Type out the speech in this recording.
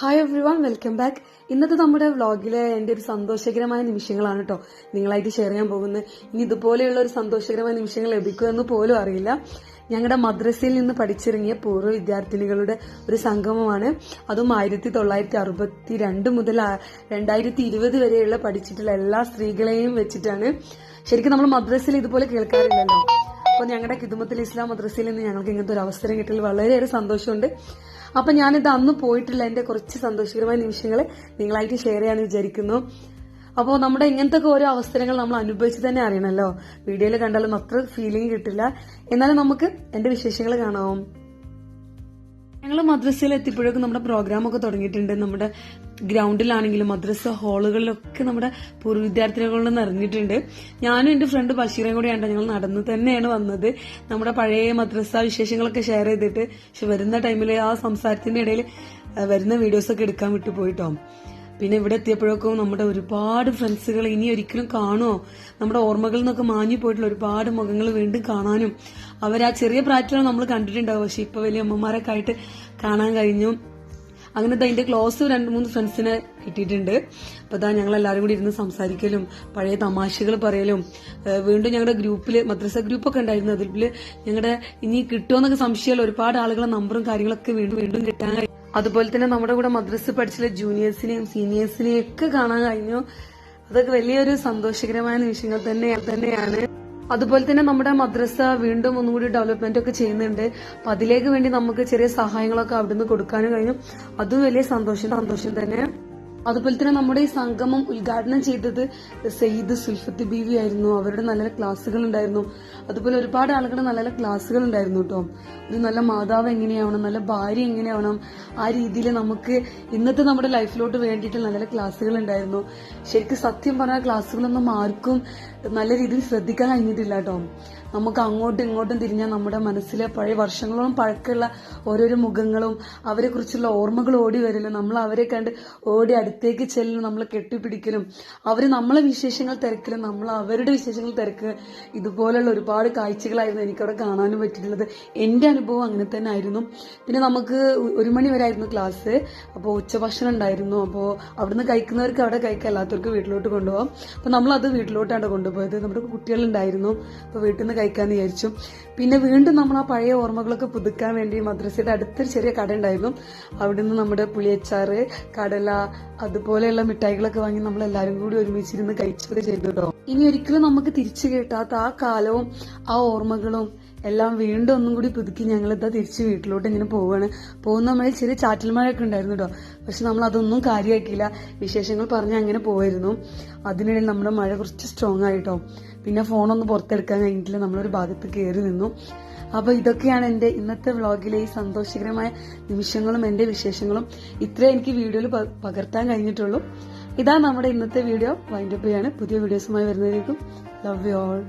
Hi everyone welcome back ഇന്നത്തെ നമ്മുടെ വ്ളോഗിലെ എന്റെ ഒരു സന്തോഷകരമായ നിമിഷങ്ങളാണ് കേട്ടോ നിങ്ങളായിട്ട് ഷെയർ ചെയ്യാൻ പോകുന്നത്. ഇനി ഇതുപോലെയുള്ള ഒരു സന്തോഷകരമായ നിമിഷങ്ങൾ ലഭിക്കുമെന്ന് പോലും അറിയില്ല. ഞങ്ങളുടെ മദ്രസയിൽ നിന്ന് പഠിച്ചിറങ്ങിയ പൂർവ വിദ്യാർത്ഥിനികളുടെ ഒരു സംഗമമാണ്. അതും ആയിരത്തി തൊള്ളായിരത്തി അറുപത്തി രണ്ട് മുതൽ രണ്ടായിരത്തി ഇരുപത് വരെയുള്ള പഠിച്ചിട്ടുള്ള എല്ലാ സ്ത്രീകളെയും വെച്ചിട്ടാണ്. ശരിക്കും നമ്മൾ മദ്രസയിൽ ഇതുപോലെ കേൾക്കാറില്ലല്ലോ. അപ്പൊ ഞങ്ങളുടെ കിതുമത്തിൽ ഇസ്ലാം മദ്രസയിൽ നിന്ന് ഞങ്ങൾക്ക് ഇങ്ങനത്തെ ഒരു അവസരം കിട്ടിയതിൽ വളരെയേറെ സന്തോഷമുണ്ട്. അപ്പൊ ഞാനിത് അന്ന് പോയിട്ടുള്ള എന്റെ കുറച്ച് സന്തോഷകരമായ നിമിഷങ്ങൾ നിങ്ങളായിട്ട് ഷെയർ ചെയ്യാൻ വിചാരിക്കുന്നു. അപ്പോൾ നമ്മുടെ ഇങ്ങനത്തെ ഓരോ അവസരങ്ങൾ നമ്മൾ അനുഭവിച്ച് തന്നെ അറിയണമല്ലോ വീഡിയോയിൽ കണ്ടാലും അത്ര ഫീലിംഗ് കിട്ടില്ല. എന്നാലും നമുക്ക് എന്റെ വിശേഷങ്ങൾ കാണാം. ഞങ്ങൾ മദ്രസയിൽ എത്തിയപ്പോഴേക്കും നമ്മുടെ പ്രോഗ്രാമൊക്കെ തുടങ്ങിയിട്ടുണ്ട്. നമ്മുടെ ഗ്രൗണ്ടിലാണെങ്കിലും മദ്രസ ഹാളുകളിലൊക്കെ നമ്മുടെ പൂർവ വിദ്യാർത്ഥിനികൾ നിറഞ്ഞിട്ടുണ്ട്. ഞാനും എന്റെ ഫ്രണ്ട് ബഷീറും കൂടിയാണ് ഞങ്ങൾ നടന്ന് തന്നെയാണ് വന്നത്. നമ്മുടെ പഴയ മദ്രസ വിശേഷങ്ങളൊക്കെ ഷെയർ ചെയ്തിട്ട് പക്ഷെ വരുന്ന ടൈമിൽ ആ സംസാരത്തിന്റെ ഇടയിൽ വരുന്ന വീഡിയോസ് ഒക്കെ എടുക്കാൻ വിട്ടുപോയിട്ടോ പിന്നെ ഇവിടെ എത്തിയപ്പോഴൊക്കെ നമ്മുടെ ഒരുപാട് ഫ്രണ്ട്സുകൾ ഇനി ഒരിക്കലും കാണുമോ നമ്മുടെ ഓർമ്മകളിൽ നിന്നൊക്കെ മാഞ്ഞു പോയിട്ടുള്ള ഒരുപാട് മുഖങ്ങൾ വീണ്ടും കാണാനും. അവർ ആ ചെറിയ പ്രായത്തിലാണ് നമ്മൾ കണ്ടിട്ടുണ്ടാവും പക്ഷെ ഇപ്പൊ വലിയ അമ്മമാരൊക്കെ ആയിട്ട് കാണാൻ കഴിഞ്ഞു. അങ്ങനത്തെ അതിന്റെ ക്ലോസ് രണ്ട് മൂന്ന് ഫ്രണ്ട്സിനെ കിട്ടിയിട്ടുണ്ട്. അപ്പൊ അതാ ഞങ്ങൾ എല്ലാവരും കൂടി ഇരുന്ന് സംസാരിക്കലും പഴയ തമാശകൾ പറയലും. വീണ്ടും ഞങ്ങളുടെ ഗ്രൂപ്പിൽ മദ്രസ ഗ്രൂപ്പൊക്കെ ഉണ്ടായിരുന്നു. അതിൽ ഞങ്ങളുടെ ഇനി കിട്ടുമെന്നൊക്കെ സംശയമുള്ള ഒരുപാട് ആളുകളെ നമ്പറും കാര്യങ്ങളൊക്കെ വീണ്ടും വീണ്ടും കിട്ടാൻ. അതുപോലെ തന്നെ നമ്മുടെ കൂടെ മദ്രസ് പഠിച്ചുള്ള ജൂനിയേഴ്സിനെയും സീനിയേഴ്സിനെയും ഒക്കെ കാണാൻ കഴിഞ്ഞു. അതൊക്കെ വലിയൊരു സന്തോഷകരമായ നിമിഷങ്ങൾ തന്നെ തന്നെയാണ്. അതുപോലെ തന്നെ നമ്മുടെ മദ്രസ വീണ്ടും ഒന്നുകൂടി ഡെവലപ്മെന്റ് ഒക്കെ ചെയ്യുന്നുണ്ട്. അപ്പൊ അതിലേക്ക് വേണ്ടി നമുക്ക് ചെറിയ സഹായങ്ങളൊക്കെ അവിടുന്ന് കൊടുക്കാനും കഴിഞ്ഞു. അതും വലിയ സന്തോഷം സന്തോഷം തന്നെ. അതുപോലെ തന്നെ നമ്മുടെ ഈ സംഗമം ഉദ്ഘാടനം ചെയ്തത് സയ്യിദ് സുൽഫത്ത് ബീവി ആയിരുന്നു. അവരുടെ നല്ല ക്ലാസ്സുകൾ ഉണ്ടായിരുന്നു അതുപോലെ ഒരുപാട് ആളുകളുടെ നല്ല ക്ലാസ്സുകൾ ഉണ്ടായിരുന്നു കേട്ടോ. ഒരു നല്ല മാതാവ് എങ്ങനെയാവണം നല്ല ഭാര്യ എങ്ങനെയാവണം ആ രീതിയിൽ നമുക്ക് ഇന്നത്തെ നമ്മുടെ ലൈഫിലോട്ട് വേണ്ടിയിട്ട് നല്ല ക്ലാസ്സുകൾ ഉണ്ടായിരുന്നു ശരിക്കും സത്യം പറഞ്ഞ ക്ലാസ്സുകളൊന്നും ആർക്കും നല്ല രീതിയിൽ ശ്രദ്ധിക്കാൻ കഴിഞ്ഞിട്ടില്ല കേട്ടോ. നമുക്ക് അങ്ങോട്ടും ഇങ്ങോട്ടും തിരിഞ്ഞാൽ നമ്മുടെ മനസ്സിലെ പഴയ വർഷങ്ങളോളം പഴക്കമുള്ള ഓരോരോ മുഖങ്ങളും അവരെ കുറിച്ചുള്ള ഓർമ്മകൾ ഓടി വരലും നമ്മൾ അവരെ കണ്ട് ഓടി അടുത്തേക്ക് ചെല്ലലും നമ്മൾ കെട്ടിപ്പിടിക്കലും അവർ നമ്മളെ വിശേഷങ്ങൾ തിരക്കലും നമ്മൾ അവരുടെ വിശേഷങ്ങൾ തിരക്കുക ഇതുപോലുള്ള ഒരുപാട് കാഴ്ചകളായിരുന്നു എനിക്കവിടെ കാണാനും പറ്റിയിട്ടുള്ളത്. എന്റെ അനുഭവം അങ്ങനെ തന്നെ ആയിരുന്നു പിന്നെ നമുക്ക് ഒരു മണി വരെ ആയിരുന്നു ക്ലാസ്. അപ്പോൾ ഉച്ചഭക്ഷണം ഉണ്ടായിരുന്നു. അപ്പോൾ അവിടുന്ന് കഴിക്കുന്നവർക്ക് അവിടെ കഴിക്കാം അല്ലാത്തവർക്ക് വീട്ടിലോട്ട് കൊണ്ടുപോകാം. അപ്പോൾ നമ്മൾ അത് വീട്ടിലോട്ടാണ് കൊണ്ടുപോയത്. നമ്മുടെ കുട്ടികളുണ്ടായിരുന്നു. അപ്പോൾ വീട്ടിൽ നിന്ന് കഴിക്കാമെന്ന് വിചാരിച്ചു. പിന്നെ വീണ്ടും നമ്മൾ ആ പഴയ ഓർമ്മകളൊക്കെ പുതുക്കാൻ വേണ്ടി മദ്രസയുടെ അടുത്തൊരു ചെറിയ കട ഉണ്ടായിരുന്നു. അവിടുന്ന് നമ്മുടെ പുളിയച്ചാറ് കടല അതുപോലെയുള്ള മിഠായികളൊക്കെ വാങ്ങി നമ്മൾ എല്ലാവരും കൂടി ഒരുമിച്ചിരുന്ന് കഴിച്ചൊക്കെ ചെയ്തു കേട്ടോ. ഇനി ഒരിക്കലും നമുക്ക് തിരിച്ചു കിട്ടാത്ത ആ കാലവും ആ ഓർമ്മകളും എല്ലാം വീണ്ടും ഒന്നും കൂടി പുതുക്കി ഞങ്ങൾ ഇതാ തിരിച്ച് വീട്ടിലോട്ട് ഇങ്ങനെ പോവാണ്. പോകുന്ന സമയത്ത് ചെറിയ ചാറ്റൽമാരൊക്കെ ഉണ്ടായിരുന്നു കേട്ടോ പക്ഷെ നമ്മൾ അതൊന്നും കാര്യമാക്കിയില്ല വിശേഷങ്ങൾ പറഞ്ഞ് അങ്ങനെ പോയിരുന്നു അതിനിടയിൽ നമ്മുടെ മഴ കുറച്ച് സ്ട്രോങ് ആയിട്ടോ പിന്നെ ഫോണൊന്നും പുറത്തെടുക്കാൻ കഴിഞ്ഞിട്ടില്ല. നമ്മളൊരു ഭാഗത്ത് കയറി നിന്നു. അപ്പോൾ ഇതൊക്കെയാണ് എന്റെ ഇന്നത്തെ വ്ളോഗിലെ ഈ സന്തോഷകരമായ നിമിഷങ്ങളും എന്റെ വിശേഷങ്ങളും. ഇത്രേ എനിക്ക് വീഡിയോയിൽ പകർത്താൻ കഴിഞ്ഞിട്ടുള്ളൂ. ഇതാ നമ്മുടെ ഇന്നത്തെ വീഡിയോ. വൈൻഡപ്പ് ചെയ്യാണ്. പുതിയ വീഡിയോസുമായി വരുന്നതിലേക്കും ലവ് യു ഓൾ